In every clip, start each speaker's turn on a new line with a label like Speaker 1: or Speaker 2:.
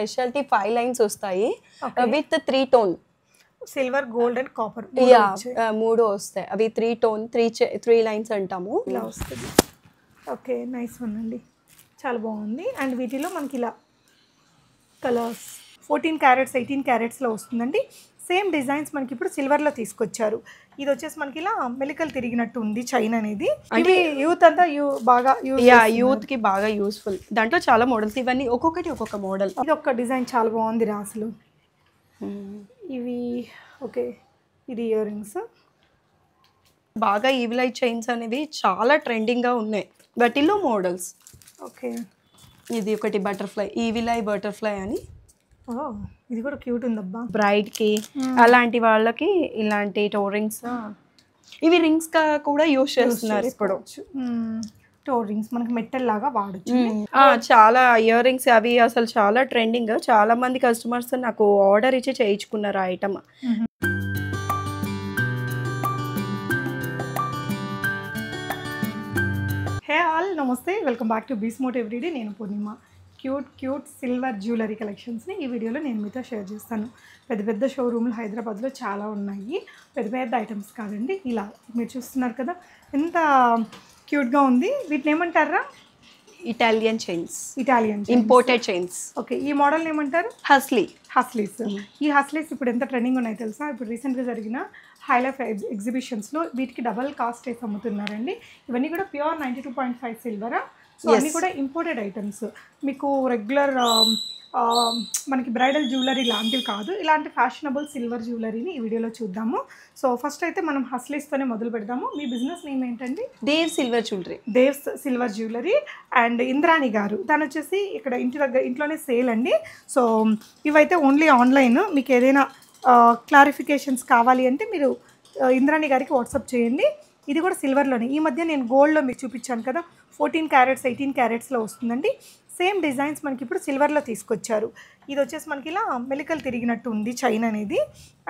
Speaker 1: Speciality five lines వస్తాయి. With three tone.
Speaker 2: Silver gold and copper
Speaker 1: yeah మూడు వస్తాయి. అవి three tone three three lines అంటాము.
Speaker 2: ఇలా వస్తుంది. ఓకే నైస్ వన్ అండి. చాలా బాగుంది. అండ్ వీటిలో మనకి ఇలా కలర్స్ ఫోర్టీన్ క్యారెట్స్ ఎయిటీన్ క్యారెట్స్లో వస్తుందండి. సేమ్ డిజైన్స్ మనకి ఇప్పుడు సిల్వర్లో తీసుకొచ్చారు. ఇది వచ్చేసి మనకి ఇలా మెలికలు తిరిగినట్టు ఉంది చైన్ అనేది. అంటే యూత్ అంతా యూ బాగా
Speaker 1: యా యూత్కి బాగా యూస్ఫుల్. దాంట్లో చాలా మోడల్స్. ఇవన్నీ ఒక్కొక్కటి ఒక్కొక్క మోడల్.
Speaker 2: ఇది ఒక డిజైన్ చాలా బాగుంది రా అసలు ఇవి ఓకే ఇది ఇయర్ రింగ్స్.
Speaker 1: బాగా ఈవిలైట్ చైన్స్ అనేవి చాలా ట్రెండింగ్గా ఉన్నాయి. వాటిల్లో మోడల్స్.
Speaker 2: ఓకే.
Speaker 1: ఇది ఒకటి బటర్ఫ్లై ఈవిలై బటర్ఫ్లై అని.
Speaker 2: ఇది కూడా క్యూట్ ఉందబ్బా.
Speaker 1: బ్రైడ్కి అలాంటి వాళ్ళకి ఇలాంటి టోరింగ్స్ ఇవి రింగ్స్గా కూడా యూస్ చేస్తున్నారు ఇప్పుడు.
Speaker 2: టోర్ రింగ్స్ మనకి మెట్టల్ లాగా వాడచ్చు.
Speaker 1: ఆ, చాలా ఇయర్ రింగ్స్ అవి అసలు చాలా ట్రెండింగ్ చాలా మంది కస్టమర్స్ నాకు ఆర్డర్ ఇచ్చి చేయించుకున్నారు ఐటమ్
Speaker 2: హే ఆల్ నమస్తే. వెల్కమ్ బ్యాక్ టు బీస్ మోట్ ఎవ్రీడే నేను Purnima. Cute cute silver jewellery కలెక్షన్స్ని ఈ వీడియోలో నేను మీతో షేర్ చేస్తాను. పెద్ద పెద్ద షోరూమ్లు హైదరాబాద్లో చాలా ఉన్నాయి. పెద్ద పెద్ద ఐటమ్స్ కాదండి. ఇలా మీరు చూస్తున్నారు కదా ఎంత క్యూట్గా ఉంది. వీటిని ఏమంటారా?
Speaker 1: Italian chains
Speaker 2: Italian
Speaker 1: imported chains
Speaker 2: okay ఈ మోడల్ ఏమంటారు?
Speaker 1: హస్లీ
Speaker 2: హస్లీస్ ఈ హస్లీస్ ఇప్పుడు ఎంత ట్రెండింగ్ ఉన్నాయి తెలుసా? ఇప్పుడు రీసెంట్గా జరిగిన హైలైఫ్ ఎగ్జిబిషన్స్లో వీటికి డబల్ కాస్ట్ వేసి అమ్ముతున్నారండి. ఇవన్నీ కూడా pure ninety two point five సిల్వరా so అన్నీ కూడా ఇంపోర్టెడ్ ఐటమ్స్ మీకు రెగ్యులర్ మనకి బ్రైడల్ జ్యువెలరీ లాంటివి కాదు. ఇలాంటి ఫ్యాషనబుల్ సిల్వర్ జ్యువెలరీని ఈ వీడియోలో చూద్దాము. సో ఫస్ట్ అయితే మనం హస్లీస్తోనే మొదలు పెడదాము. మీ బిజినెస్ నేమ్ ఏంటండి?
Speaker 1: Dev silver jewellery
Speaker 2: Devs silver jewellery and Indrani garu. తను వచ్చేసి ఇక్కడ ఇంటి దగ్గర ఇంట్లోనే సేల్ అండి. సో ఇవైతే ఓన్లీ ఆన్లైన్ మీకు ఏదైనా క్లారిఫికేషన్స్ కావాలి అంటే మీరు ఇంద్రాణి గారికి వాట్సాప్ చేయండి. ఇది కూడా సిల్వర్లోనే ఈ మధ్య నేను గోల్డ్లో మీకు చూపించాను కదా ఫోర్టీన్ క్యారెట్స్ ఎయిటీన్ క్యారెట్స్లో వస్తుందండి. సేమ్ డిజైన్స్ మనకి ఇప్పుడు సిల్వర్లో తీసుకొచ్చారు. ఇది వచ్చేసి మనకి ఇలా మెలికలు తిరిగినట్టు ఉంది చైన్ అనేది.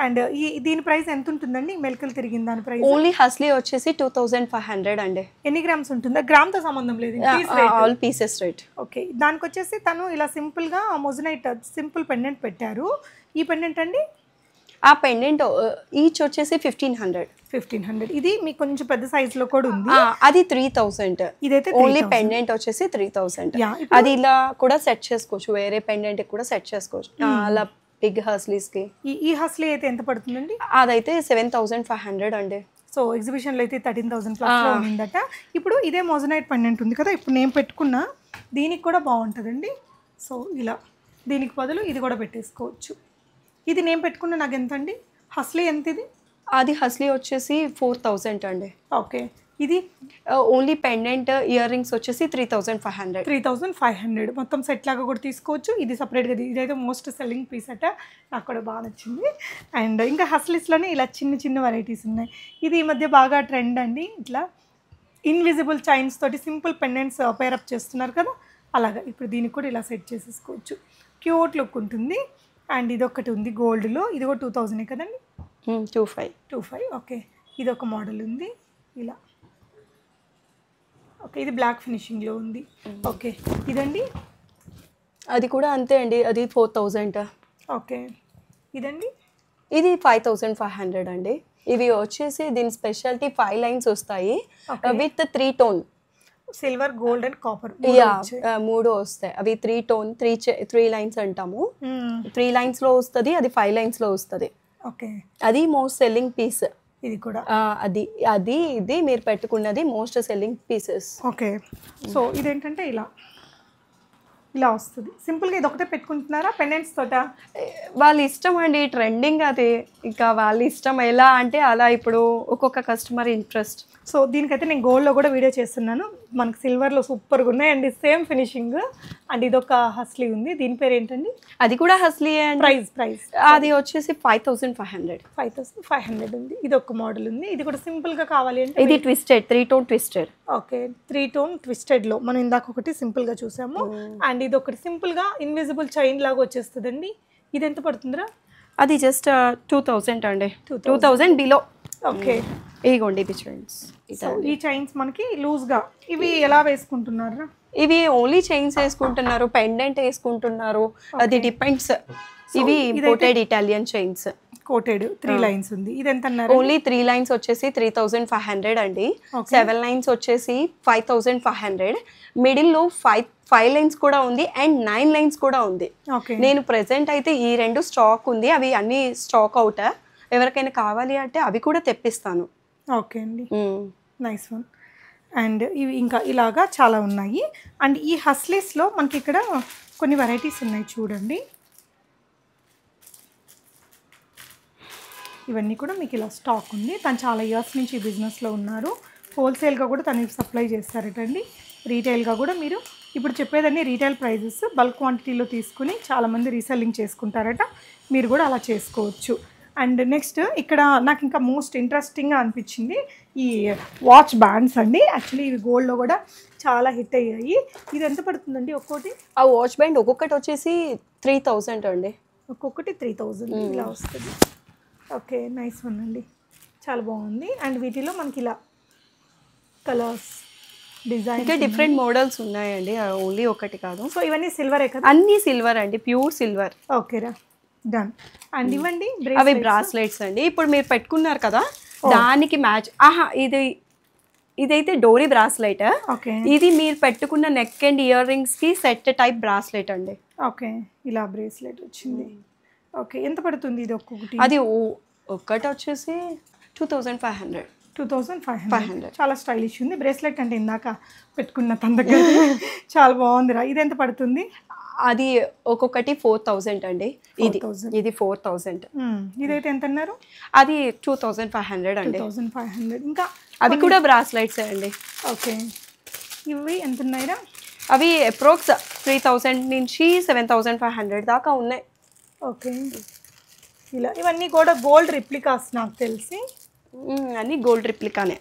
Speaker 2: అండ్ ఈ దీని ప్రైస్ ఎంత ఉంటుందండి? మెలికలు తిరిగిన దాని ప్రైస్
Speaker 1: ఓన్లీ హస్లీ వచ్చేసి టూ థౌజండ్ ఫైవ్ హండ్రెడ్ అండి.
Speaker 2: ఎన్ని గ్రామ్స్ ఉంటుందా? గ్రామ్తో సంబంధం లేదు.
Speaker 1: ఆల్ పీసెస్ రేట్
Speaker 2: ఓకే దానికి వచ్చేసి తను ఇలా సింపుల్గా మొజనైట్ సింపుల్ పెండెంట్ పెట్టారు. ఈ పెండెంట్ అండి
Speaker 1: ఆ పెండెంట్ ఈచ్ వచ్చేసి ఫిఫ్టీన్ హండ్రెడ్
Speaker 2: ఫిఫ్టీన్ హండ్రెడ్ ఇది మీకు కొంచెం పెద్ద సైజులో కూడా ఉంది.
Speaker 1: అది త్రీ థౌసండ్
Speaker 2: ఇదైతే
Speaker 1: ఓన్లీ పెండెంట్ వచ్చేసి త్రీ థౌసండ్ అది ఇలా కూడా సెట్ చేసుకోవచ్చు. వేరే పెండెంట్ కూడా సెట్ చేసుకోవచ్చు. ఆ, అలా బిగ్ హస్లీస్కి.
Speaker 2: ఈ హస్లీ అయితే ఎంత పడుతుందండి?
Speaker 1: అదైతే సెవెన్ థౌసండ్ ఫైవ్ హండ్రెడ్ అండి.
Speaker 2: సో ఎగ్జిబిషన్లో అయితే థర్టీన్ థౌసండ్ ప్లస్లో ఉందట ఇప్పుడు ఇదే మొజనైట్ పెండెంట్ ఉంది కదా. ఇప్పుడు నేను పెట్టుకున్నా దీనికి కూడా బాగుంటుందండి. సో ఇలా దీనికి బదులు ఇది కూడా పెట్టేసుకోవచ్చు. ఇది నేను పెట్టుకున్న నాకు ఎంత అండి హస్లీ ఎంత ఇది
Speaker 1: అది హస్లీ వచ్చేసి ఫోర్ థౌసండ్ అండి.
Speaker 2: ఓకే. ఇది?
Speaker 1: ఓన్లీ పెండెంట్ ఇయర్ రింగ్స్ వచ్చేసి three thousand five hundred.
Speaker 2: Three thousand five hundred. మొత్తం సెట్ లాగా కూడా తీసుకోవచ్చు. ఇది సపరేట్గా ఇదైతే మోస్ట్ సెల్లింగ్ పీస్ అట. నాకు కూడా బాగా నచ్చింది. అండ్ ఇంకా హస్లిస్లోనే ఇలా చిన్న చిన్న వెరైటీస్ ఉన్నాయి. ఇది ఈ మధ్య బాగా ట్రెండ్ అండి ఇట్లా. ఇన్విజిబుల్ చైన్స్ తోటి సింపుల్ పెండెంట్స్ పేరప్ చేస్తున్నారు కదా? అలాగా. ఇప్పుడు దీనికి కూడా ఇలా సెట్ చేసేసుకోవచ్చు. క్యూట్ లుక్ ఉంటుంది. అండ్ ఇది ఒకటి ఉంది గోల్డ్లో. ఇది కూడా టూ థౌజండే కదండి?
Speaker 1: Two five.
Speaker 2: Two five okay. ఇది ఒక మోడల్ ఉంది. ఇలా. ఓకే ఇది బ్లాక్ ఫినిషింగ్లో ఉంది. ఓకే. ఇదండి?
Speaker 1: అది కూడా అంతే అండి. అది ఫోర్ థౌజండ్.
Speaker 2: ఓకే. ఇదండి?
Speaker 1: ఇది ఫైవ్ థౌసండ్ ఫైవ్ హండ్రెడ్ అండి. ఇవి వచ్చేసి దీని స్పెషాలిటీ ఫైవ్ లైన్స్ వస్తాయి. With three tone.
Speaker 2: Silver gold and copper
Speaker 1: yeah మూడు వస్తాయి. అవి three tone three three lines అంటాము. త్రీ లైన్స్లో వస్తుంది అది ఫైవ్ లైన్స్లో వస్తుంది.
Speaker 2: ఓకే.
Speaker 1: అది మోస్ట్ సెల్లింగ్ పీస్
Speaker 2: ఇది కూడా.
Speaker 1: అది అది ఇది మీరు పెట్టుకున్నది most selling pieces
Speaker 2: okay. So ఇదేంటంటే ఇలా. ఇలా వస్తుంది. సింపుల్గా ఇది ఒకటే పెట్టుకుంటున్నారా? పెండెంట్స్ తోట?
Speaker 1: వాళ్ళ ఇష్టం అండి ట్రెండింగ్ అది. ఇంకా వాళ్ళ ఇష్టం ఎలా అంటే అలా ఇప్పుడు ఒక్కొక్క కస్టమర్ ఇంట్రెస్ట్
Speaker 2: సో దీనికైతే నేను గోల్డ్లో కూడా వీడియో చేస్తున్నాను. మనకి సిల్వర్లో సూపర్గా ఉన్నాయి అండ్ సేమ్ ఫినిషింగ్. అండ్ ఇదొక హస్లీ ఉంది. దీని పేరు ఏంటండి
Speaker 1: అది కూడా హస్లీ అండ్?
Speaker 2: ప్రైస్ ప్రైస్
Speaker 1: అది వచ్చేసి five thousand five hundred.
Speaker 2: Five thousand five hundred ఉంది. ఇది ఒక మోడల్ ఉంది. ఇది కూడా సింపుల్గా కావాలి అంటే
Speaker 1: ఇది twisted three tone twisted.
Speaker 2: Okay. Three tone ట్విస్టెడ్లో. మనం ఇందాక ఒకటి సింపుల్గా చూసాము. అండ్ ఇది ఒకటి సింపుల్గా ఇన్విజిబుల్ చైన్ లాగా వచ్చేస్తుందండి. ఇది ఎంత పడుతుందిరా?
Speaker 1: అది జస్ట్ టూ థౌజండ్ అండి. Two thousand below.
Speaker 2: ఓకే
Speaker 1: ఇదిగోండి ఇది చూడండి
Speaker 2: సో ఈ చైన్స్ మనకి లూజ్గా ఇవి ఎలా వేసుకుంటున్నారా?
Speaker 1: ఇవి ఓన్లీ చైన్స్ వేసుకుంటున్నారు పెండెంట్ వేసుకుంటున్నారు. అది డిపెండ్స్ ఇవి imported Italian chains
Speaker 2: coated three lines ఉంది ఇది ఎంత అన్నారు
Speaker 1: ఓన్లీ త్రీ లైన్స్ వచ్చేసి త్రీ థౌజండ్ ఫైవ్ హండ్రెడ్ అండి. సెవెన్ లైన్స్ వచ్చేసి ఫైవ్ థౌజండ్ ఫైవ్ హండ్రెడ్ మిడిల్లో ఫైవ్ ఫైవ్ లైన్స్ కూడా ఉంది అండ్ నైన్ లైన్స్ కూడా ఉంది. నేను ప్రెసెంట్ అయితే ఈ రెండు స్టాక్ ఉంది. అవి అన్ని స్టాక్ అవుట్ ఎవరికైనా కావాలి అంటే అవి కూడా తెప్పిస్తాను.
Speaker 2: ఓకే అండి. Nice one. అండ్ ఇవి ఇంకా ఇలాగా చాలా ఉన్నాయి. అండ్ ఈ హస్లీస్లో మనకి ఇక్కడ కొన్ని వెరైటీస్ ఉన్నాయి చూడండి. ఇవన్నీ కూడా మీకు ఇలా స్టాక్ ఉంది. తను చాలా ఇయర్స్ నుంచి ఈ బిజినెస్లో ఉన్నారు. హోల్సేల్గా కూడా తను సప్లై చేస్తారటండి. రీటైల్గా కూడా మీరు ఇప్పుడు చెప్పేదన్నీ రీటైల్ ప్రైజెస్ బల్క్ క్వాంటిటీలో తీసుకుని చాలామంది రీసెల్లింగ్ చేసుకుంటారట. మీరు కూడా అలా చేసుకోవచ్చు. అండ్ నెక్స్ట్ ఇక్కడ నాకు ఇంకా మోస్ట్ ఇంట్రెస్టింగ్గా అనిపించింది ఈ వాచ్ బ్యాండ్స్ అండి. యాక్చువల్లీ ఇవి గోల్డ్లో కూడా చాలా హిట్ అయ్యాయి. ఇది ఎంత పడుతుందండి ఒక్కోటి?
Speaker 1: ఆ వాచ్ బ్యాండ్ ఒక్కొక్కటి వచ్చేసి త్రీ థౌజండ్ అండి.
Speaker 2: ఒక్కొక్కటి త్రీ థౌజండ్ ఇలా వస్తుంది. ఓకే నైస్ వన్ అండి. చాలా బాగుంది. అండ్ వీటిలో మనకి ఇలా కలర్స్ డిజైన్
Speaker 1: ఇంకా డిఫరెంట్ మోడల్స్ ఉన్నాయండి. ఓన్లీ ఒకటి కాదు.
Speaker 2: సో ఇవన్నీ సిల్వరే కదా?
Speaker 1: అన్ని సిల్వర్ అండి. Pure silver.
Speaker 2: ఓకేరా డన్ అండ్ ఇవ్వండి
Speaker 1: అవి బ్రాస్లెట్స్ అండి. ఇప్పుడు మీరు పెట్టుకున్నారు కదా దానికి మ్యాచ్. ఆహా ఇది ఇదైతే డోరీ బ్రాస్లెట్.
Speaker 2: ఓకే.
Speaker 1: ఇది మీరు పెట్టుకున్న నెక్ అండ్ ఇయర్ రింగ్స్కి సెట్ టైప్ బ్రాస్లెట్ అండి.
Speaker 2: ఓకే. ఇలా బ్రేస్లెట్ వచ్చింది. ఓకే. ఎంత పడుతుంది ఇది ఒక్కొక్కటి?
Speaker 1: అది ఓ- ఒక్కటి వచ్చేసి two thousand five hundred
Speaker 2: two thousand five hundred చాలా స్టైలిష్ ఉంది. బ్రేస్లెట్ అంటే ఇందాక పెట్టుకున్న తన దగ్గర. చాలా బాగుందిరా. ఇది ఎంత పడుతుంది?
Speaker 1: అది ఒక్కొక్కటి ఫోర్ థౌజండ్ అండి. ఇది
Speaker 2: 4,000.
Speaker 1: ఇది ఫోర్ థౌజండ్
Speaker 2: మ్మ్. ఇదైతే ఎంత అన్నారు?
Speaker 1: అది టూ థౌజండ్ ఫైవ్ హండ్రెడ్ అండి.
Speaker 2: థౌజండ్ ఫైవ్ హండ్రెడ్ ఇంకా
Speaker 1: అవి కూడా బ్రాస్లెట్స్ అండి.
Speaker 2: ఓకే. ఇవి ఎంత ఉన్నాయిరా?
Speaker 1: అవి అప్రోక్స్ త్రీ థౌజండ్ నుంచి సెవెన్ థౌజండ్ ఫైవ్ హండ్రెడ్ దాకా ఉన్నాయి.
Speaker 2: ఓకే. ఇలా ఇవన్నీ కూడా గోల్డ్ రిప్లికాస్ నాకు తెలిసి.
Speaker 1: మ్మ్, అన్ని గోల్డ్ రిప్లికానే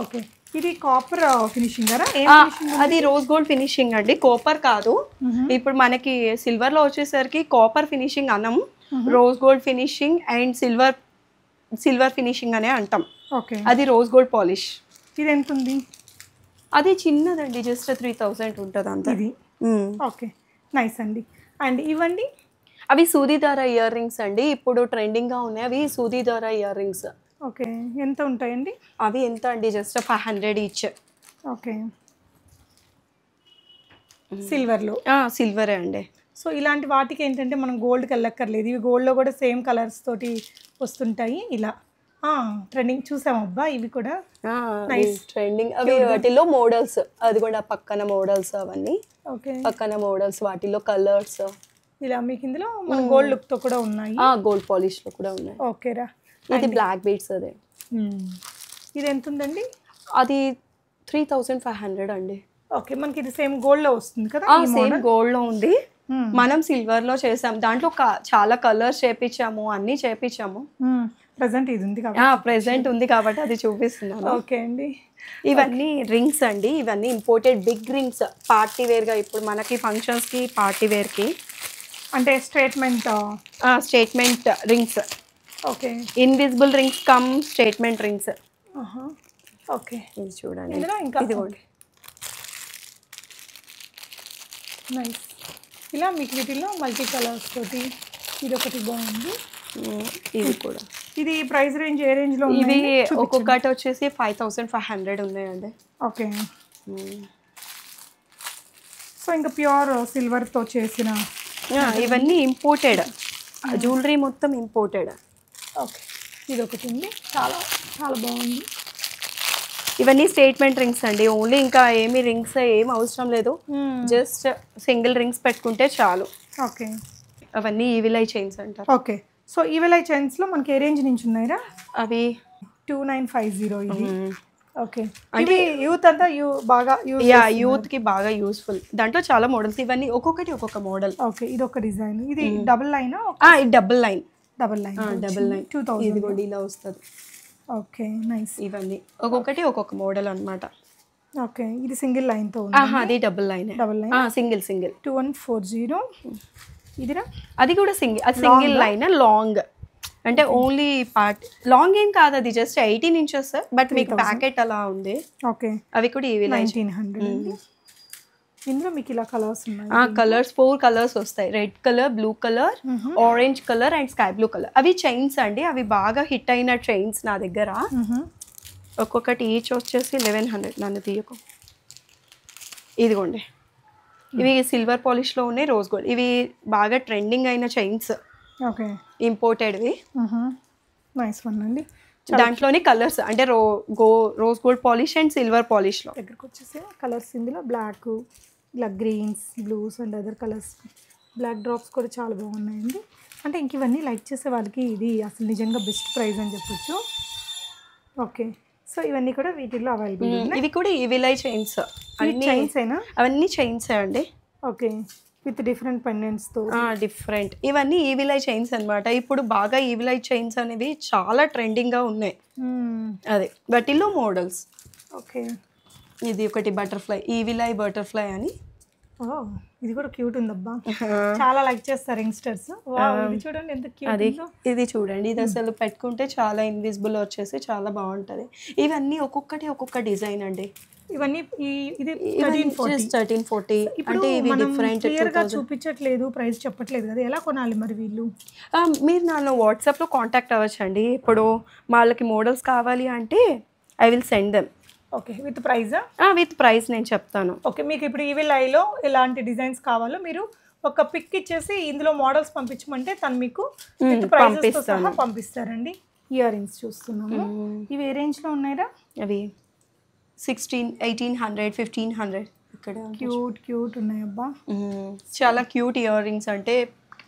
Speaker 2: ఓకే. ఇది కాపర్ ఫినిషింగ్
Speaker 1: ఆ,
Speaker 2: ఫినిషింగ్
Speaker 1: అది రోజ్ గోల్డ్ ఫినిషింగ్ అండి. కాపర్ కాదు. ఇప్పుడు మనకి సిల్వర్లో వచ్చేసరికి కాపర్ ఫినిషింగ్ అనం rose gold finishing and silver silver finishing అనే అంటాం.
Speaker 2: ఓకే.
Speaker 1: అది రోజ్ గోల్డ్ పాలిష్
Speaker 2: ఇది ఎంత ఉంది
Speaker 1: అది చిన్నదండి జస్ట్ త్రీ థౌజండ్ ఉంటుంది అంత
Speaker 2: ఇది? ఓకే. నైస్ అండి. అండ్ ఇవ్వండి
Speaker 1: అవి సూదిదార ఇయర్ రింగ్స్ అండి. ఇప్పుడు ట్రెండింగ్గా ఉన్నాయి. అవి సూదిదార ఇయర్ రింగ్స్
Speaker 2: ఓకే. ఎంత ఉంటాయండి?
Speaker 1: అవి ఎంత అండి? Just five hundred each.
Speaker 2: Okay. సిల్వర్లో?
Speaker 1: సిల్వరే అండి.
Speaker 2: సో ఇలాంటి వాటికి ఏంటంటే మనం గోల్డ్కి వెళ్ళక్కర్లేదు. ఇవి గోల్డ్లో కూడా సేమ్ కలర్స్ తోటి వస్తుంటాయి ఇలా. ట్రెండింగ్ చూసాం అబ్బా ఇవి కూడా.
Speaker 1: ట్రెండింగ్ అవి వాటిలో మోడల్స్ అది కూడా పక్కన మోడల్స్ అవన్నీ.
Speaker 2: ఓకే.
Speaker 1: పక్కన మోడల్స్ వాటిలో కలర్స్
Speaker 2: ఇలా మీకు ఇందులో మన గోల్డ్ లుక్తో కూడా ఉన్నాయి.
Speaker 1: గోల్డ్ పాలిష్లో కూడా ఉన్నాయి.
Speaker 2: ఓకేరా.
Speaker 1: ఇది బ్లాక్ బీడ్స్ అదే.
Speaker 2: ఇది ఎంత ఉందండి
Speaker 1: అది త్రీ థౌజండ్ ఫైవ్ హండ్రెడ్ అండి.
Speaker 2: ఓకే మనకి ఇది సేమ్ గోల్డ్లో వస్తుంది కదా
Speaker 1: సేమ్ గోల్డ్లో ఉంది. మనం సిల్వర్లో చేసాం. దాంట్లో చాలా కలర్స్ చేపించాము అన్ని చేపించాము
Speaker 2: ప్రజెంట్ ఇది ఉంది కాబట్టి.
Speaker 1: ప్రెసెంట్ ఉంది కాబట్టి అది చూపిస్తున్నాను.
Speaker 2: ఓకే అండి.
Speaker 1: ఇవన్నీ రింగ్స్ అండి. ఇవన్నీ ఇంపోర్టెడ్ బిగ్ రింగ్స్ పార్టీ వేర్గా ఇప్పుడు మనకి ఫంక్షన్స్కి పార్టీ వేర్కి.
Speaker 2: అంటే statement
Speaker 1: statement rings invisible rings come statement rings.
Speaker 2: Okay.
Speaker 1: ఇది చూడండి.
Speaker 2: ఇంకా
Speaker 1: ఇదిగోండి
Speaker 2: నైస్. ఇలా మీకు వీటిలో మల్టీ కలర్స్ తోటి ఇది ఒకటి బాగుంది
Speaker 1: ఇది కూడా.
Speaker 2: ఇది ప్రైస్ రేంజ్ ఏ రేంజ్లో
Speaker 1: ఇవి
Speaker 2: ఉంది
Speaker 1: ఒక్కొక్కటి వచ్చేసి ఫైవ్ థౌసండ్ ఫైవ్ హండ్రెడ్ ఉన్నాయండి.
Speaker 2: ఓకే. సో ఇంకా ప్యూర్ సిల్వర్తో చేసిన
Speaker 1: ఇవన్నీ ఇంపోర్టెడ్ జ్యువెలరీ మొత్తం ఇంపోర్టెడ్
Speaker 2: ఓకే. ఇది ఒకటి ఉంది. చాలా చాలా బాగుంది.
Speaker 1: ఇవన్నీ స్టేట్మెంట్ రింగ్స్ అండి. ఓన్లీ ఇంకా ఏమి రింగ్స్ ఏం అవసరం లేదు. జస్ట్ సింగిల్ రింగ్స్ పెట్టుకుంటే చాలు.
Speaker 2: ఓకే.
Speaker 1: అవన్నీ ఈవిలై చైన్స్ అంటారు.
Speaker 2: ఓకే. సో ఈవెల్ చైన్స్లో మనకి ఏ రేంజ్ నుంచి ఉన్నాయిరా?
Speaker 1: అవి
Speaker 2: టూ నైన్ ఫైవ్ జీరో ఇది ఓకే. అంటే యూత్ అంతా యూ బాగా
Speaker 1: యా యూత్కి బాగా యూస్ఫుల్ దాంట్లో చాలా మోడల్స్ ఇవన్నీ ఒక్కొక్కటి ఒక్కొక్క మోడల్
Speaker 2: ఓకే. ఇది ఒక డిజైన్ ఇది double line
Speaker 1: double line
Speaker 2: double line
Speaker 1: double line
Speaker 2: two
Speaker 1: ఇది
Speaker 2: థౌజండ్
Speaker 1: కూడా ఇలా వస్తుంది.
Speaker 2: ఓకే నైస్
Speaker 1: ఇవన్నీ. ఒక్కొక్కటి ఒక్కొక్క మోడల్ అన్నమాట.
Speaker 2: ఓకే ఇది సింగిల్ లైన్తో
Speaker 1: అది double line
Speaker 2: double line
Speaker 1: single single
Speaker 2: two one four zero ఇదిరా
Speaker 1: అది కూడా సింగిల్ అది సింగిల్ లైన్ లాంగ్ అంటే ఓన్లీ పార్ట్ లాంగ్ ఏం కాదు అది జస్ట్ ఎయిటీన్ ఇంచెస్ బట్ మీకు ప్యాకెట్ అలా ఉంది.
Speaker 2: ఓకే
Speaker 1: అవి కూడా ఇవి
Speaker 2: నైన్టీన్ హండ్రెడ్ ఇందులో మీకు ఇలా కలర్స్ ఉన్నాయి.
Speaker 1: కలర్స్ ఫోర్ కలర్స్ వస్తాయి. Red colour blue colour orange colour and sky blue colour అవి చైన్స్ అండి. అవి బాగా హిట్ అయిన చైన్స్ నా దగ్గర. ఒక్కొక్కటి ఈచ్ వచ్చేసి లెవెన్ హండ్రెడ్ నన్ను తీయకు. ఇదిగోండి. ఇవి సిల్వర్ పాలిష్లో ఉన్నాయి రోజ్ గోల్డ్ ఇవి బాగా ట్రెండింగ్ అయిన చైన్స్
Speaker 2: ఓకే.
Speaker 1: ఇంపోర్టెడ్వి
Speaker 2: నైస్ వన్ అండి.
Speaker 1: దాంట్లోనే కలర్స్ అంటే రో go rose gold polish and silver పాలిష్లో
Speaker 2: దగ్గరకు వచ్చేసి కలర్స్ ఇందులో బ్లాక్ ఇలా greens blues and other colours black drops కూడా చాలా బాగున్నాయండి. అంటే ఇంక ఇవన్నీ లైక్ చేసే వాళ్ళకి ఇది అసలు నిజంగా బెస్ట్ ప్రైస్ అని చెప్పొచ్చు. ఓకే సో ఇవన్నీ కూడా వీటిల్లో అవైలబుల్
Speaker 1: ఇవి కూడా ఈవిలై చైన్స్ అన్ని
Speaker 2: చైన్స్ అయినా
Speaker 1: అవన్నీ చైన్స్ అండి.
Speaker 2: ఓకే విత్ డిఫరెంట్ పెండెంట్స్తో
Speaker 1: డిఫరెంట్ ఇవన్నీ ఈవిలై చైన్స్ అన్నమాట. ఇప్పుడు బాగా ఈవిలై చైన్స్ అనేవి చాలా ట్రెండింగ్గా ఉన్నాయి. అదే. వాటిల్లో మోడల్స్
Speaker 2: ఓకే
Speaker 1: ఇది ఒకటి బటర్ఫ్లై ఈవిలై బటర్ఫ్లై అని.
Speaker 2: ఇది కూడా క్యూట్ ఉందబ్బా. చాలా లైక్ చేస్తారు యంగ్స్టర్స్. ఇది చూడండి ఎంత క్యూట్
Speaker 1: అది ఇది చూడండి ఇది అసలు పెట్టుకుంటే చాలా ఇన్విజిబుల్ వచ్చేసి చాలా బాగుంటది. ఇవన్నీ ఒక్కొక్కటి ఒక్కొక్క డిజైన్ అండి.
Speaker 2: ఇవన్నీ ఈ ఇది థర్టీన్ ఫోర్టీ
Speaker 1: అంటే ఇవి డిఫరెంట్
Speaker 2: క్లియర్గా చూపించట్లేదు ప్రైస్ చెప్పట్లేదు కదా ఎలా కొనాలి మరి వీళ్ళు?
Speaker 1: మీరు నన్ను వాట్సాప్లో కాంటాక్ట్ అవ్వచ్చండి. ఇప్పుడు వాళ్ళకి మోడల్స్ కావాలి అంటే I will send them
Speaker 2: okay with ప్రైజా
Speaker 1: with price నేను చెప్తాను.
Speaker 2: ఓకే మీకు ఇప్పుడు ఈవీ లైలో ఎలాంటి డిజైన్స్ కావాలో మీరు ఒక పిక్ ఇచ్చేసి ఇందులో మోడల్స్ పంపించమంటే తను మీకు సహా పంపిస్తారండి. ఇయర్ రింగ్స్ చూస్తున్నాము ఇవి ఏ రేంజ్లో ఉన్నాయిరా?
Speaker 1: అవి sixteen eighteen hundred fifteen hundred ఇక్కడ
Speaker 2: క్యూట్ క్యూట్ ఉన్నాయి అబ్బా.
Speaker 1: చాలా క్యూట్ ఇయర్ రింగ్స్ అంటే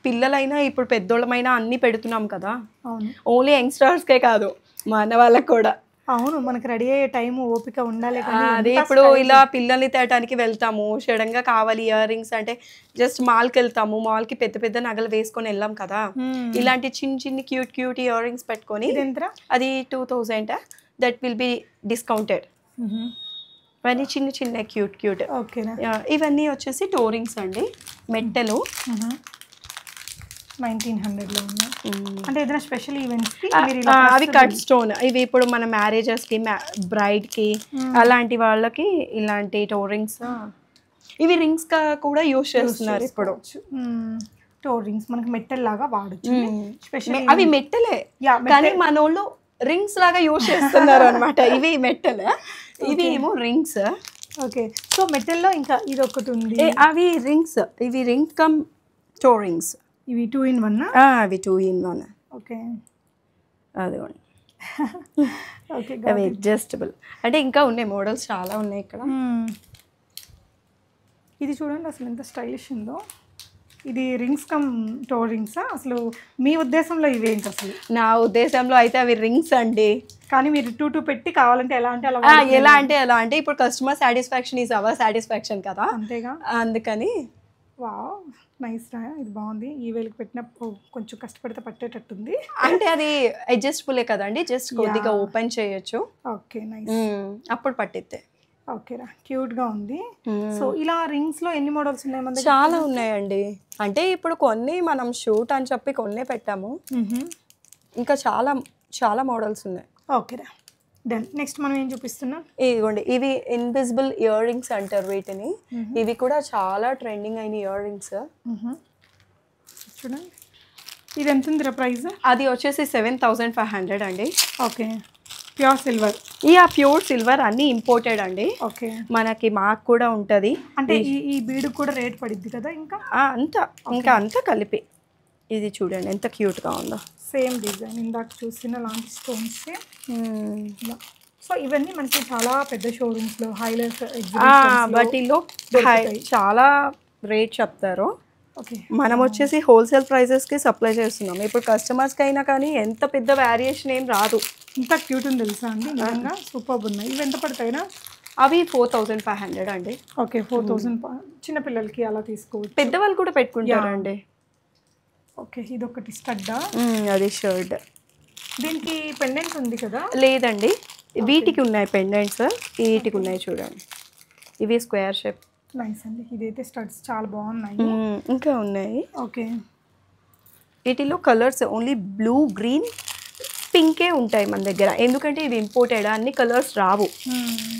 Speaker 1: పిల్లలైనా ఇప్పుడు పెద్దోళ్ళమైనా అన్నీ పెడుతున్నాం కదా.
Speaker 2: అవును.
Speaker 1: ఓన్లీ యంగ్స్టర్స్కే కాదు మన వాళ్ళకి కూడా.
Speaker 2: అవును మనకి రెడీ అయ్యే టైం ఓపిక ఉండాలి
Speaker 1: అదే ఇప్పుడు ఇలా పిల్లల్ని తేటానికి వెళ్తాము. సడన్గా కావాలి ఇయర్ రింగ్స్ అంటే జస్ట్ మాల్కి వెళ్తాము. మాల్కి పెద్ద పెద్ద నగలు వేసుకొని వెళ్ళాం కదా. ఇలాంటి చిన్న చిన్న క్యూట్ క్యూట్ ఇయర్ రింగ్స్ పెట్టుకొని అది two thousand that will be discounted ఇవన్నీ చిన్న చిన్న క్యూట్ క్యూట్
Speaker 2: ఓకేనా?
Speaker 1: ఇవన్నీ వచ్చేసి టోరింగ్స్ అండి. మెట్టెలు.
Speaker 2: నైన్టీన్ హండ్రెడ్లో ఉన్నాయి. అంటే ఏదైనా స్పెషల్ ఈవెంట్స్కి ఇలా
Speaker 1: అవి కట్ స్టోన్. ఇవి ఇప్పుడు మన మ్యారేజెస్కి బ్రైడ్కి అలాంటి వాళ్ళకి ఇలాంటి టోరింగ్స్ ఇవి రింగ్స్ కూడా యూస్ చేస్తున్నారు ఇప్పుడు.
Speaker 2: టోర్ రింగ్స్ మనకి మెట్టల్ లాగా వాడచ్చు. స్పెషల్
Speaker 1: అవి మెట్టలే కానీ మనోళ్ళు రింగ్స్ లాగా యూస్ చేస్తున్నారు అనమాట ఇవి మెట్టలే ఇవి ఏమో రింగ్స్.
Speaker 2: ఓకే. సో మెటల్లో ఇంకా ఇది ఒకటి ఉంది
Speaker 1: అవి రింగ్స్. ఇవి రింగ్ కమ్ టోరింగ్స్
Speaker 2: ఇవి టూ ఇన్ వన్
Speaker 1: అవి టూ ఇన్ వన్
Speaker 2: ఓకే.
Speaker 1: అదిగోండి
Speaker 2: ఓకే
Speaker 1: అవి అడ్జస్టబుల్ అంటే ఇంకా ఉన్నాయి మోడల్స్ చాలా ఉన్నాయి ఇక్కడ.
Speaker 2: ఇది చూడండి అసలు ఎంత స్టైలిష్ ఉందో. ఇది రింగ్స్ కమ్ టోర్ రింగ్సా అసలు మీ ఉద్దేశంలో ఇవేంటి అసలు?
Speaker 1: నా ఉద్దేశంలో అయితే అవి రింగ్స్ అండి.
Speaker 2: కానీ మీరు టూ టూ పెట్టి కావాలంటే ఎలా అంటే అలా
Speaker 1: ఎలా అంటే ఎలా అంటే ఇప్పుడు customer satisfaction is our satisfaction కదా.
Speaker 2: అంతేగా?
Speaker 1: అందుకని
Speaker 2: వావ్. నైస్ రా ఇది బాగుంది. ఈ వేలికి పెట్టిన ఓ, కొంచెం కష్టపడితే పట్టేటట్టుంది.
Speaker 1: అంటే అది అడ్జస్టబులే కదండి జస్ట్ కొద్దిగా ఓపెన్ చేయొచ్చు.
Speaker 2: Okay nice.
Speaker 1: అప్పుడు పట్టిద్దే.
Speaker 2: ఓకేరా క్యూట్గా ఉంది. సో ఇలా రింగ్స్లో ఎన్ని మోడల్స్ ఉన్నాయి మన
Speaker 1: చాలా ఉన్నాయండి. అంటే ఇప్పుడు కొన్ని మనం షూట్ అని చెప్పి కొన్నే పెట్టాము. ఇంకా చాలా చాలా మోడల్స్ ఉన్నాయి.
Speaker 2: ఓకేరా డన్ నెక్స్ట్ మనం ఏం చూపిస్తున్నాం?
Speaker 1: ఇదిగోండి ఇవి ఇన్విజిబుల్ ఇయర్ రింగ్స్ అంటారు వీటిని. ఇవి కూడా చాలా ట్రెండింగ్ అయిన ఇయర్ రింగ్స్
Speaker 2: చూడండి. ఇది ఎంత ఉందిరా ప్రైస్?
Speaker 1: అది వచ్చేసి సెవెన్ థౌజండ్ ఫైవ్ హండ్రెడ్ అండి.
Speaker 2: ఓకే. ప్యూర్ సిల్వర్
Speaker 1: ఇక ప్యూర్ సిల్వర్ అన్నీ ఇంపోర్టెడ్ అండి.
Speaker 2: ఓకే.
Speaker 1: మనకి మాకు కూడా ఉంటుంది.
Speaker 2: అంటే ఈ ఈ బీడు కూడా రేట్ పడిద్ది కదా ఇంకా?
Speaker 1: అంతా ఇంకా అంతా కలిపి. ఇది చూడండి ఎంత క్యూట్గా ఉందో.
Speaker 2: సేమ్ డిజైన్ ఇందాక చూసిన లాంటి స్టోన్స్ సో ఇవన్నీ మనకి చాలా పెద్ద షోరూమ్స్లో హైలైట్
Speaker 1: వాటిలో హై- చాలా రేట్ చెప్తారు.
Speaker 2: ఓకే
Speaker 1: మనం వచ్చేసి హోల్సేల్ ప్రైజెస్కి సప్లై చేస్తున్నాం. ఇప్పుడు కస్టమర్స్కి అయినా కానీ ఎంత పెద్ద వేరియేషన్ ఏం రాదు.
Speaker 2: ఇంత క్యూట్ ఉంది తెలుసా అండి? నిజంగా సూపర్ ఉన్నాయి. ఇవి ఎంత పడతాయినా?
Speaker 1: అవి ఫోర్ థౌజండ్ ఫైవ్ హండ్రెడ్ అండి.
Speaker 2: ఓకే ఫోర్ థౌజండ్ చిన్నపిల్లలకి అలా తీసుకోవచ్చు.
Speaker 1: పెద్దవాళ్ళు కూడా పెట్టుకుంటారండి.
Speaker 2: ఓకే ఇది ఒకటి స్టడ్డా
Speaker 1: అది షర్ట్.
Speaker 2: దీనికి పెండెంట్ ఉంది కదా?
Speaker 1: లేదండి వీటికి ఉన్నాయి పెండెంట్స్ వీటికి ఉన్నాయి చూడండి. ఇవి స్క్వేర్ షేప్.
Speaker 2: నైస్ అండి ఇదైతే స్టడ్స్ చాలా బాగున్నాయి.
Speaker 1: ఇంకా ఉన్నాయి.
Speaker 2: ఓకే.
Speaker 1: వీటిలో కలర్స్ ఓన్లీ బ్లూ గ్రీన్ పింకే ఉంటాయి మన దగ్గర. ఎందుకంటే ఇది ఇంపోర్టెడ్ అన్ని కలర్స్ రావు.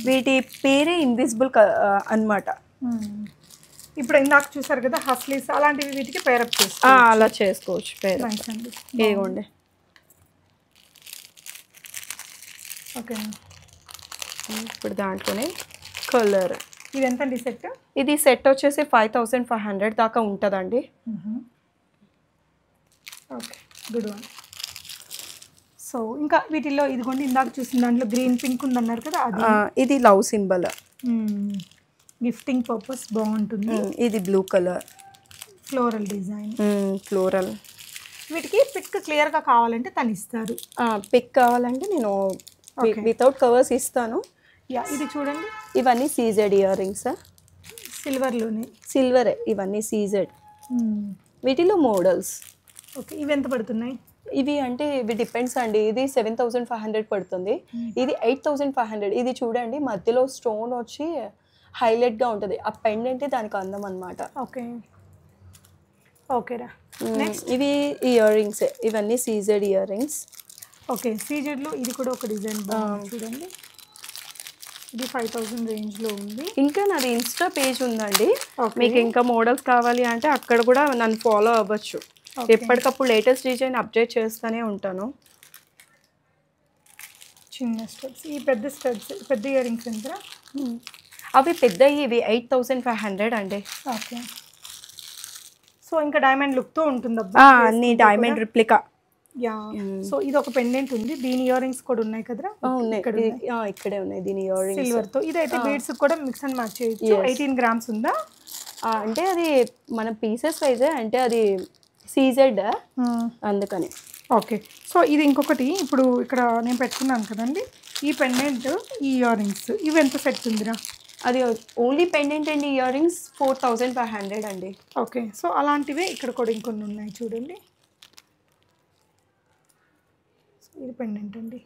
Speaker 1: వీటి పేరే ఇన్విజిబుల్ అన్నమాట.
Speaker 2: ఇప్పుడు ఇందాక చూసారు కదా హస్లీస్ అలాంటివి వీటికి పేరప్ చేసి
Speaker 1: ఆ, అలా చేసుకోవచ్చు పేరు
Speaker 2: నైస్ అండి.
Speaker 1: ఇదిగోండి.
Speaker 2: ఓకే.
Speaker 1: ఇప్పుడు దాంట్లోనే కలర్.
Speaker 2: ఇది ఎంత అండి సెట్?
Speaker 1: ఇది సెట్ వచ్చేసి ఫైవ్ థౌసండ్ ఫైవ్ హండ్రెడ్ దాకా ఉంటుందండి.
Speaker 2: Okay good one. సో ఇంకా వీటిల్లో ఇదిగోండి ఇందాక చూసిన దాంట్లో గ్రీన్ పింక్ ఉందన్నారు కదా అది?
Speaker 1: ఇది లవ్ సింబల్.
Speaker 2: గిఫ్టింగ్ పర్పస్ బాగుంటుంది.
Speaker 1: ఇది blue colour.
Speaker 2: Floral design.
Speaker 1: Floral.
Speaker 2: వీటికి పిక్ క్లియర్గా కావాలంటే తను ఇస్తారు.
Speaker 1: పిక్ కావాలంటే నేను వితౌట్ కవర్స్ ఇస్తాను.
Speaker 2: యా ఇది చూడండి.
Speaker 1: ఇవన్నీ సీజెడ్ ఇయర్ రింగ్స్
Speaker 2: సిల్వర్లోనే
Speaker 1: సిల్వర్ ఇవన్నీ సీజెడ్ వీటిలో మోడల్స్
Speaker 2: ఓకే ఇవి ఎంత పడుతున్నాయి?
Speaker 1: ఇవి అంటే ఇవి డిపెండ్స్ అండి. ఇది సెవెన్ థౌసండ్ ఫైవ్ హండ్రెడ్ పడుతుంది. ఇది ఎయిట్ థౌసండ్ ఫైవ్ హండ్రెడ్ ఇది చూడండి మధ్యలో స్టోన్ వచ్చి హైలైట్గా ఉంటుంది. ఆ పెండెంటే దానికి అందం అనమాట
Speaker 2: ఓకే. ఓకేరా.
Speaker 1: ఇవి ఇయర్ రింగ్స్ ఇవన్నీ సీజెడ్ ఇయర్ రింగ్స్
Speaker 2: ఓకే సీజెడ్లో ఇది కూడా ఒక డిజైన్ చూడండి. ఇది ఫైవ్ థౌజండ్ రేంజ్లో ఉంది.
Speaker 1: ఇంకా నాది ఇన్స్టా పేజ్ ఉందండి. మీకు ఇంకా మోడల్స్ కావాలి అంటే అక్కడ కూడా నన్ను ఫాలో అవ్వచ్చు. ఎప్పటికప్పుడు లేటెస్ట్ డిజైన్ అప్డేట్ చేస్తూనే ఉంటాను.
Speaker 2: చిన్న స్టెప్స్ ఈ పెద్ద స్టెప్స్ పెద్ద ఇయర్ రింగ్స్ ఎంతరా
Speaker 1: అవి పెద్దవి ఇవి ఎయిట్ థౌసండ్ ఫైవ్ హండ్రెడ్ అండి.
Speaker 2: ఓకే. సో ఇంకా డైమండ్ లుక్తో ఉంటుంది
Speaker 1: ఆ,
Speaker 2: అబ్బా
Speaker 1: అన్ని డైమండ్ రిప్లికా
Speaker 2: యా. సో ఇది ఒక పెండెంట్ ఉంది. దీని ఇయర్ రింగ్స్ కూడా ఉన్నాయి కదరా?
Speaker 1: ఉన్నాయి.
Speaker 2: ఇక్కడే
Speaker 1: ఉన్నాయి. దీని ఇయర్ రింగ్స్
Speaker 2: సిల్వర్తో ఇదైతే బీడ్స్ కూడా మిక్స్ అండ్ మ్యాచ్ చేయొచ్చు. ఎయిటీన్ గ్రామ్స్ ఉందా?
Speaker 1: అంటే అది మన పీసెస్ వైజే అంటే అది సీజెడ్ అందుకని.
Speaker 2: ఓకే. సో ఇది ఇంకొకటి. ఇప్పుడు ఇక్కడ నేను పెట్టుకున్నాను కదండి. ఈ పెండెంట్ ఈ ఇయర్ రింగ్స్ ఇవి ఎంత సెట్ ఉందిరా?
Speaker 1: అది only pendant and ear rings four thousand five hundred అండి.
Speaker 2: ఓకే సో అలాంటివే ఇక్కడ కూడా ఇంకొన్ని ఉన్నాయి చూడండి. ఇది పెండెంట్ అండి.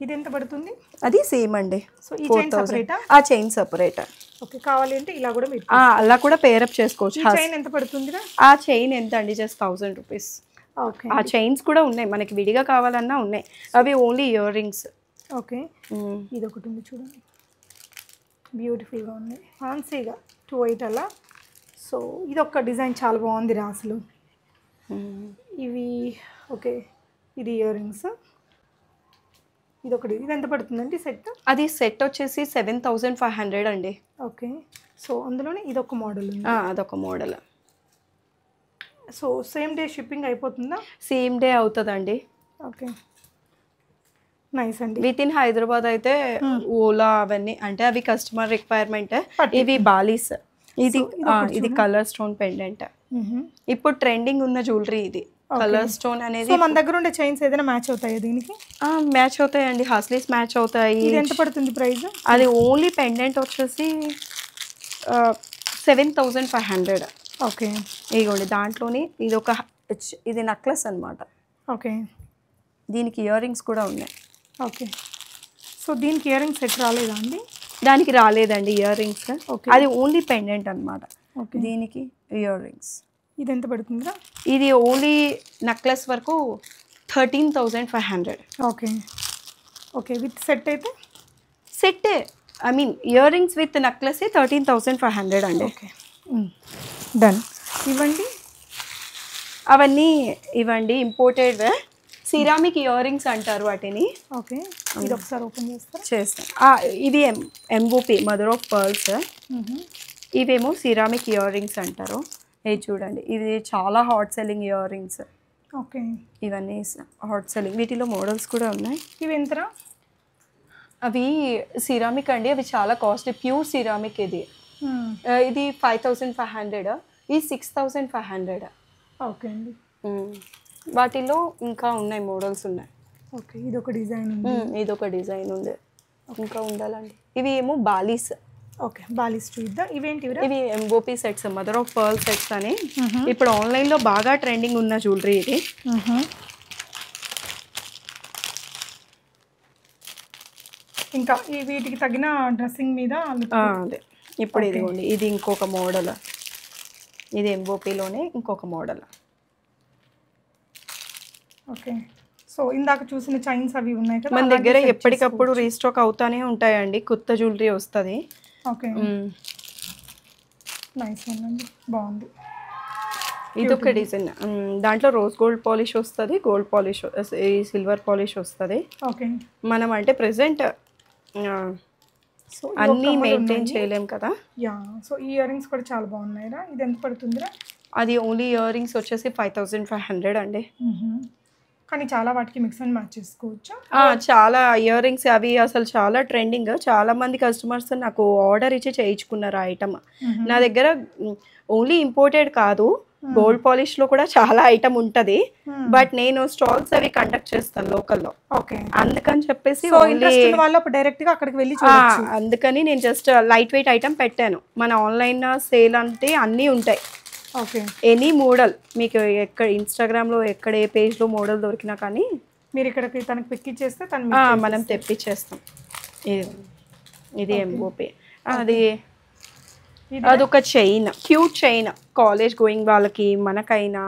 Speaker 2: ఇది ఎంత పడుతుంది?
Speaker 1: అది సేమ్ అండి.
Speaker 2: సో ఈ
Speaker 1: ఫోర్
Speaker 2: చైన్ సపరేటా
Speaker 1: ఆ? చైన్ సపరేట్
Speaker 2: ఓకే కావాలి అంటే ఇలా కూడా మీరు
Speaker 1: అలా కూడా పేరప్ చేసుకోవచ్చు.
Speaker 2: ఈ చైన్ ఎంత పడుతుందిరా?
Speaker 1: ఆ చైన్ ఎంత అండి? జస్ట్ థౌసండ్ రూపీస్
Speaker 2: ఓకే
Speaker 1: ఆ చైన్స్ కూడా ఉన్నాయి. మనకి విడిగా కావాలన్నా ఉన్నాయి. అవి ఓన్లీ ఇయర్ రింగ్స్
Speaker 2: ఓకే. ఇది ఒకటి ఉంది చూడండి. బ్యూటిఫుల్గా ఉంది. ఫ్యాన్సీగా టూ ఎయిట్ అలా. సో ఇది ఒక డిజైన్ చాలా బాగుంది రా అసలు. ఇవి ఓకే ఇది ఇయర్ రింగ్స్ ఇది ఒకటి ఇది ఎంత పడుతుందండి సెట్?
Speaker 1: అది సెట్ వచ్చేసి సెవెన్ థౌసండ్ ఫైవ్ హండ్రెడ్ అండి.
Speaker 2: ఓకే. సో అందులోనే ఇది ఒక మోడల్
Speaker 1: అదొక model.
Speaker 2: So same day shipping అయిపోతుందా?
Speaker 1: సేమ్ డే అవుతుందండి.
Speaker 2: ఓకే. నైస్ అండి.
Speaker 1: విత్ ఇన్ హైదరాబాద్ అయితే ఓలా అవన్నీ అంటే అవి కస్టమర్ రిక్వైర్మెంట్ ఇవి బాలీస్ ఇది ఇది కలర్ స్టోన్ పెండెంట్ ఇప్పుడు ట్రెండింగ్ ఉన్న జ్యువెలరీ ఇది. కలర్ స్టోన్ అనేది
Speaker 2: మన దగ్గర ఉండే చైన్స్ ఏదైనా మ్యాచ్ అవుతాయా దీనికి?
Speaker 1: మ్యాచ్ అవుతాయండి. హాస్లీస్ మ్యాచ్ అవుతాయి.
Speaker 2: ఇది ఎంత పడుతుంది ప్రైస్
Speaker 1: అది ఓన్లీ పెండెంట్ వచ్చేసి seven thousand five hundred
Speaker 2: okay
Speaker 1: ఇదిగోండి దాంట్లోని ఇది ఒక ఇది నెక్లెస్ అన్నమాట.
Speaker 2: ఓకే
Speaker 1: దీనికి ఇయర్ రింగ్స్ కూడా ఉన్నాయి.
Speaker 2: ఓకే. సో దీనికి ఇయర్ రింగ్ సెట్ రాలేదా అండి?
Speaker 1: దానికి రాలేదండి ఇయర్ రింగ్స్
Speaker 2: Okay.
Speaker 1: అది ఓన్లీ పెండెంట్ అన్నమాట.
Speaker 2: ఓకే.
Speaker 1: దీనికి ఇయర్ రింగ్స్
Speaker 2: ఇది ఎంత పడుతుందిరా?
Speaker 1: ఇది ఓన్లీ నెక్లెస్ వరకు thirteen thousand five hundred
Speaker 2: okay. Okay with set అయితే?
Speaker 1: Set I mean ear rings with necklace thirteen thousand five hundred అండి.
Speaker 2: ఓకే. డన్ ఇవ్వండి.
Speaker 1: అవన్నీ ఇవ్వండి ఇంపోర్టెడ్ సిరామిక్ ఇయర్ రింగ్స్ అంటారు వాటిని.
Speaker 2: ఓకే. ఇది ఒకసారి ఓపెన్ చేస్తారా?
Speaker 1: చేస్తాం. ఆ, ఇది M MOP mother of pearls ఇవేమో సిరామిక్ ఇయర్ రింగ్స్ అంటారు. ఇది చూడండి. ఇది చాలా hot selling ear rings
Speaker 2: okay.
Speaker 1: ఇవన్నీ హాట్ సెల్లింగ్ వీటిలో మోడల్స్ కూడా ఉన్నాయి.
Speaker 2: ఇవి ఎంతరా?
Speaker 1: అవి సిరామిక్ అండి. అవి చాలా కాస్ట్లీ ప్యూర్ సిరామిక్ ఇది. ఇది ఫైవ్ థౌసండ్ ఫైవ్ హండ్రెడ్ ఇది six thousand five hundred
Speaker 2: okay అండి.
Speaker 1: వాటిలో ఇంకా ఉన్నాయి మోడల్స్ ఉన్నాయి.
Speaker 2: ఓకే ఇది ఒక డిజైన్ ఉంది.
Speaker 1: ఇది ఒక డిజైన్ ఉంది. ఇంకా ఉండాలండి. ఇవి ఏమో బాలీస్.
Speaker 2: ఓకే బాలీస్ చూద్దాం. ఇవేంటి
Speaker 1: ఇవి? MOP sets mother of pearl sets అని. ఇప్పుడు ఆన్లైన్లో బాగా ట్రెండింగ్ ఉన్న జ్యువెలరీ ఇది.
Speaker 2: ఇంకా వీటికి తగిన డ్రెస్సింగ్ మీద
Speaker 1: అదే. ఇప్పుడు ఇదిగోండి ఇది ఇంకొక మోడల్. ఇది ఎంఓపిలోనే ఇంకొక మోడల్.
Speaker 2: ఓకే సో ఇందాక చూసిన చైన్స్ అవి ఉన్నాయి కదా
Speaker 1: మన దగ్గర ఎప్పటికప్పుడు రీస్టాక్ అవుతానే ఉంటాయండి. కొత్త జ్యువెలరీ వస్తుంది.
Speaker 2: ఓకే నైస్ అండి. బాగుంది.
Speaker 1: ఇది ఒక డిజైన్ దాంట్లో రోజ్ గోల్డ్ పాలిష్ వస్తుంది గోల్డ్ పాలిష్ ఈ సిల్వర్ పాలిష్ వస్తుంది.
Speaker 2: ఓకే
Speaker 1: మనం అంటే ప్రెసెంట్
Speaker 2: సో
Speaker 1: అన్నీ మెయింటైన్ చేయలేం కదా.
Speaker 2: యా సో ఈ ఇయర్ రింగ్స్ కూడా చాలా బాగున్నాయిరా. ఇది ఎంత పడుతుందిరా?
Speaker 1: అది ఓన్లీ ఇయర్ రింగ్స్ వచ్చేసి ఫైవ్ థౌజండ్ ఫైవ్ హండ్రెడ్ అండి.
Speaker 2: కానీ చాలా వాటికి మిక్స్ అండ్ మ్యాచ్ చేసుకోవచ్చు?
Speaker 1: చాలా ఇయర్ రింగ్స్ అవి అసలు చాలా ట్రెండింగ్ చాలా మంది కస్టమర్స్ నాకు ఆర్డర్ ఇచ్చి చేయించుకున్నారు ఐటమ్ నా దగ్గర ఓన్లీ ఇంపోర్టెడ్ కాదు. గోల్డ్ పాలిష్లో కూడా చాలా ఐటమ్ ఉంటది. బట్ నేను స్టాల్స్ అవి కండక్ట్ చేస్తాను లోకల్లో
Speaker 2: ఓకే.
Speaker 1: అందుకని చెప్పేసి
Speaker 2: డైరెక్ట్గా అక్కడికి వెళ్ళి
Speaker 1: అందుకని నేను జస్ట్ లైట్ వెయిట్ ఐటమ్ పెట్టాను. మన ఆన్లైన్ సేల్ అంటే అన్నీ ఉంటాయి. ఎనీ మోడల్ మీకు ఎక్కడ ఇన్స్టాగ్రామ్లో ఎక్కడ ఏ పేజ్లో మోడల్ దొరికినా కానీ
Speaker 2: మీరు ఇక్కడికి తనకి పిక్ ఇచ్చేస్తే తను
Speaker 1: మనం తెప్పించేస్తాం. ఇది ఇది ఎంఓపి అది అదొక chain cute chain. College going వాళ్ళకి మనకైనా.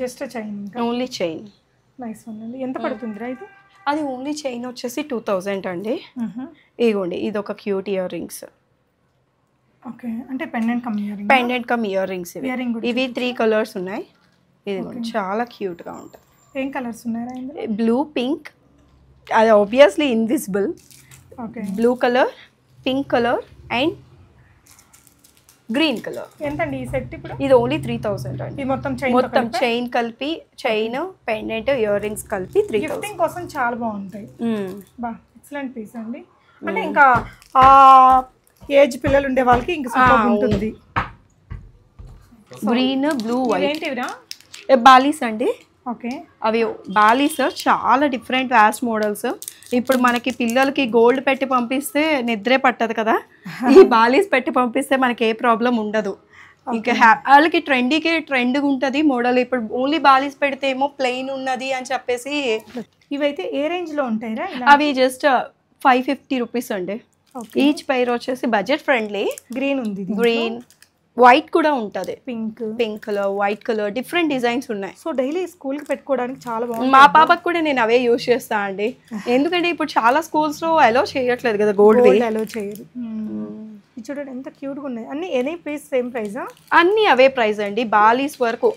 Speaker 2: Just chain
Speaker 1: only chain
Speaker 2: nice ఉందండి ఎంత పడుతుందిరా ఇది?
Speaker 1: అది ఓన్లీ చైన్ వచ్చేసి టూ థౌజండ్ అండి. ఇగోండి ఇది ఒక క్యూట్ ఇయర్ రింగ్స్
Speaker 2: ఓకే. అంటే pendant come ear
Speaker 1: pendant come ear rings ఇవి ఇవి త్రీ కలర్స్ ఉన్నాయి. ఇది చాలా క్యూట్గా ఉంటుంది.
Speaker 2: ఏం కలర్స్ ఉన్నాయా
Speaker 1: బ్లూ పింక్. అది obviously invisible
Speaker 2: okay.
Speaker 1: Blue colour pink colour and green colour.
Speaker 2: ఎంతండి ఈ సెట్ ఇప్పుడు?
Speaker 1: ఇది ఓన్లీ త్రీ థౌసండ్ అండి.
Speaker 2: మొత్తం చైన్
Speaker 1: మొత్తం చైన్ కలిపి చైన్ పెండెంట్ ఇయర్ రింగ్స్ కలిపి త్రీ థౌసండ్.
Speaker 2: కోసం చాలా బాగుంటాయి. బా ఎక్సలెంట్ పీస్ అండి. అంటే ఇంకా ఏజ్ పిల్లలు ఉండే వాళ్ళకి ఇంకా సూపర్ ఉంటుంది.
Speaker 1: గ్రీన్ బ్లూ వైట్
Speaker 2: ఏంటివిరా
Speaker 1: బాలీస్ అండి. ఓకే. అవి బాలీస్ చాలా డిఫరెంట్ వ్యాస్ట్ మోడల్స్ ఇప్పుడు మనకి పిల్లలకి గోల్డ్ పెట్టి పంపిస్తే నిద్రే పట్టదు కదా. ఈ బాలీస్ పెట్టి పంపిస్తే మనకి ఏ ప్రాబ్లం ఉండదు. ఇంకా హ్యా- వాళ్ళకి ట్రెండీకి ట్రెండ్ ఉంటుంది మోడల్ ఇప్పుడు ఓన్లీ బాలీస్ పెడితే ఏమో ప్లెయిన్ ఉన్నది అని చెప్పేసి
Speaker 2: ఇవైతే ఏ రేంజ్లో ఉంటాయిరా ఇలా?
Speaker 1: అవి జస్ట్ ఫైవ్ ఫిఫ్టీ రూపీస్ అండి. ఈచ్ పైర్ వచ్చేసి బడ్జెట్ ఫ్రెండ్లీ
Speaker 2: గ్రీన్ ఉంది
Speaker 1: గ్రీన్ వైట్ కూడా ఉంటుంది.
Speaker 2: Pink
Speaker 1: pink colour white colour different designs ఉన్నాయి.
Speaker 2: సో డైలీ స్కూల్కి పెట్టుకోవడానికి చాలా బాగుంది
Speaker 1: మా పాపకు కూడా నేను అవే యూజ్ చేస్తా అండి. ఎందుకంటే ఇప్పుడు చాలా స్కూల్స్లో అలో చేయట్లేదు కదా గోల్డ్
Speaker 2: అలో చేయరు. ఇది చూడండి ఎంత క్యూట్గా ఉన్నాయి. అన్ని ఎనీ పీస్ సేమ్ ప్రైజా
Speaker 1: అన్ని అవే ప్రైస్ అండి బాలీస్ వరకు.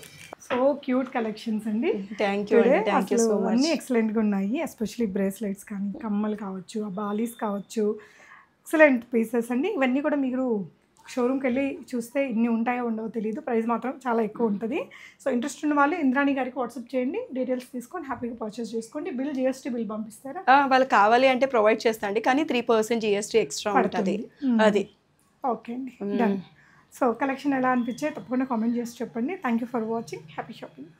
Speaker 2: సో క్యూట్ కలెక్షన్స్ అండి.
Speaker 1: Thank you thank you so much
Speaker 2: అన్ని ఎక్సలెంట్గా ఉన్నాయి ఎస్పెషలీ బ్రేస్లెట్స్ కానీ కమ్మలు కావచ్చు బాలీస్ కావచ్చు. ఎక్సలెంట్ పీసెస్ అండి. ఇవన్నీ కూడా మీరు షోరూమ్కి వెళ్ళి చూస్తే ఇన్ని ఉంటాయో ఉండవో తెలియదు ప్రైస్ మాత్రం చాలా ఎక్కువ ఉంటుంది. సో ఇంట్రెస్ట్ ఉన్న వాళ్ళు ఇంద్రాణి గారికి వాట్సాప్ చేయండి. డీటెయిల్స్ తీసుకొని హ్యాపీగా పర్చేస్ చేసుకోండి. బిల్ జిఎస్టీ బిల్ పంపిస్తారా?
Speaker 1: వాళ్ళకి కావాలి అంటే ప్రొవైడ్ చేస్తా అండి. కానీ త్రీ పర్సెంట్ జిఎస్టీ ఎక్స్ట్రా ఉంటుంది. అది.
Speaker 2: ఓకే అండి. డన్. సో కలెక్షన్ ఎలా అనిపించే తప్పకుండా కామెంట్ చేసి చెప్పండి. Thank you for watching. Happy shopping.